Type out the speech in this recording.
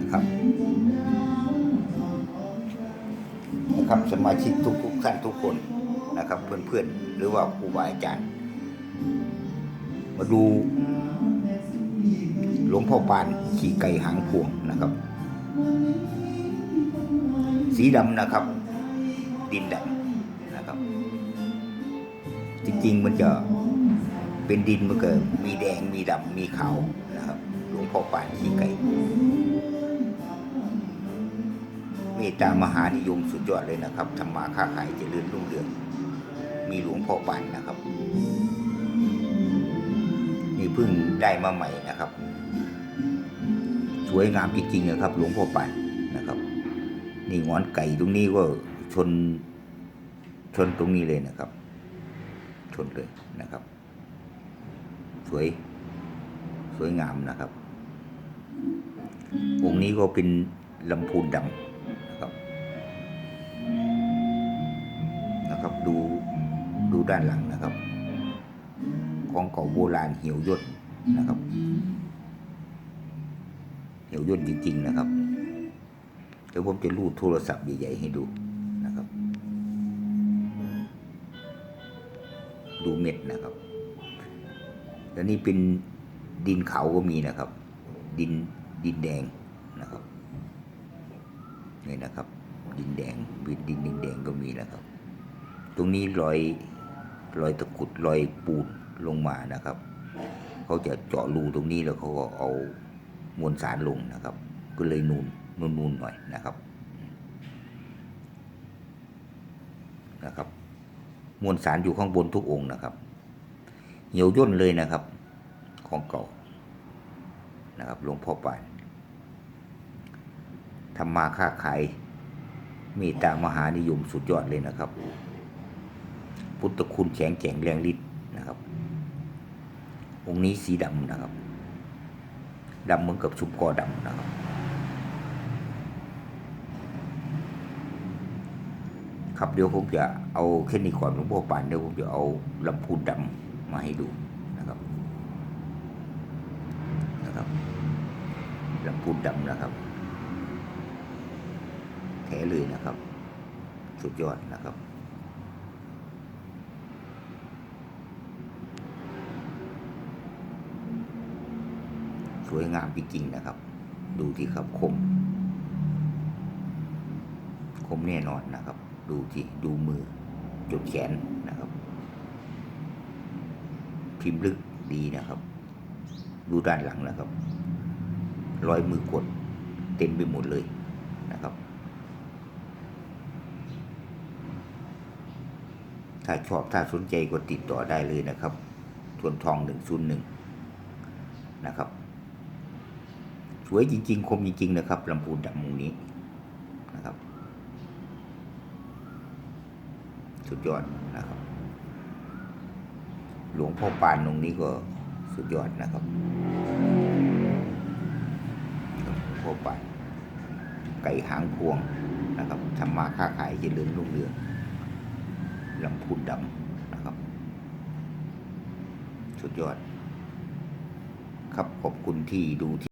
นะครับนะครับสมาชิกทุกทุกท่านทุกคนนะครับ เพื่อนๆ หรือว่าครูบาอาจารย์ มาดูหลวงพ่อปานขี่ไก่หางพวงนะครับ สีดำนะครับ ดินดำนะครับ จริงๆมันจะเป็นดินมันเกิดมีแดงมีดำมีขาวนะครับ งพ่อป่านขี่ไก่เมตตามหานิยมสุดยอดเลยนะครับทำมาค้าขายเจริญรุ่งเรือง มีหลวงพ่อปานนะครับ นี่เพิ่งได้มาใหม่นะครับ สวยงามจริงๆนะครับ หลวงพ่อปานนะครับ นี่งอนไก่ตรงนี้ก็ชนชนตรงนี้เลยนะครับ ชนเลยนะครับ สวย สวยงามนะครับ องค์นี้ก็เป็นลำพูนดำนะครับนะครับดูดูด้านหลังนะครับ ของเก่าโบราณเหี่ยวย่นนะครับ เหี่ยวย่นจริงๆนะครับ เดี๋ยวผมจะรูดโทรศัพท์ใหญ่ๆให้ดูนะครับ ดูเม็ดนะครับ แล้วนี่เป็นดินเขาก็มีนะครับ ดิน ดินแดงนะครับนี่นะครับ ดินแดงเป็นดินดินแดงก็มีนะครับ ตรงนี้รอยรอยตะกุดรอยปูนลงมานะครับ เขาจะเจาะรูตรงนี้แล้วเขาก็เอามวลสารลงนะครับ ก็เลยนูนนูนนูนหน่อยนะครับนะครับ มวลสารอยู่ข้างบนทุกองค์นะครับ เหี่ยวย่นเลยนะครับ ของเก่า นะครับหลวงพ่อปานทำมาค้าขายมตตามหานิยมสุดยอดเลยนะครับ พุทธคุณแข็งแกร่งแรงฤทธิ์นะครับ องค์นี้สีดำนะครับดำเหมือนกับชุบกอดำนะครับ ครับเดี๋ยวผมจะเอาแค่นี้ก่อนหลวงพ่อปานเดี๋ยวผมจะเอาลำพูนดำมาให้ดูนะครับลำ พูนดำนะครับแท้เลยนะครับ สุดยอดนะครับ สวยงามจริงๆนะครับ ดูที่ครับคม คมแน่นอนนะครับ ดูที่ดูมือจุดแขนนะครับ พิมพ์ลึกดีนะครับ ดูด้านหลังนะครับ รอยมือกดเต็มไปหมดเลยนะครับ ถ้าชอบถ้าสนใจก็ติดต่อได้เลยนะครับทวนทองหนึ่งศูนย์หนึ่งนะครับ สวยจริง ๆ คมจริง ๆ นะครับลำพูนดำมุงนี้นะครับ สุดยอดนะครับ หลวงพ่อปานตรงนี้ก็สุดยอดนะครับั่วไป ไก่หางพวงนะครับทำมาค้าขายเจริญรุ่งเรืองลำพูนดำนะครับ สุดยอด ครับขอบคุณที่ดูที่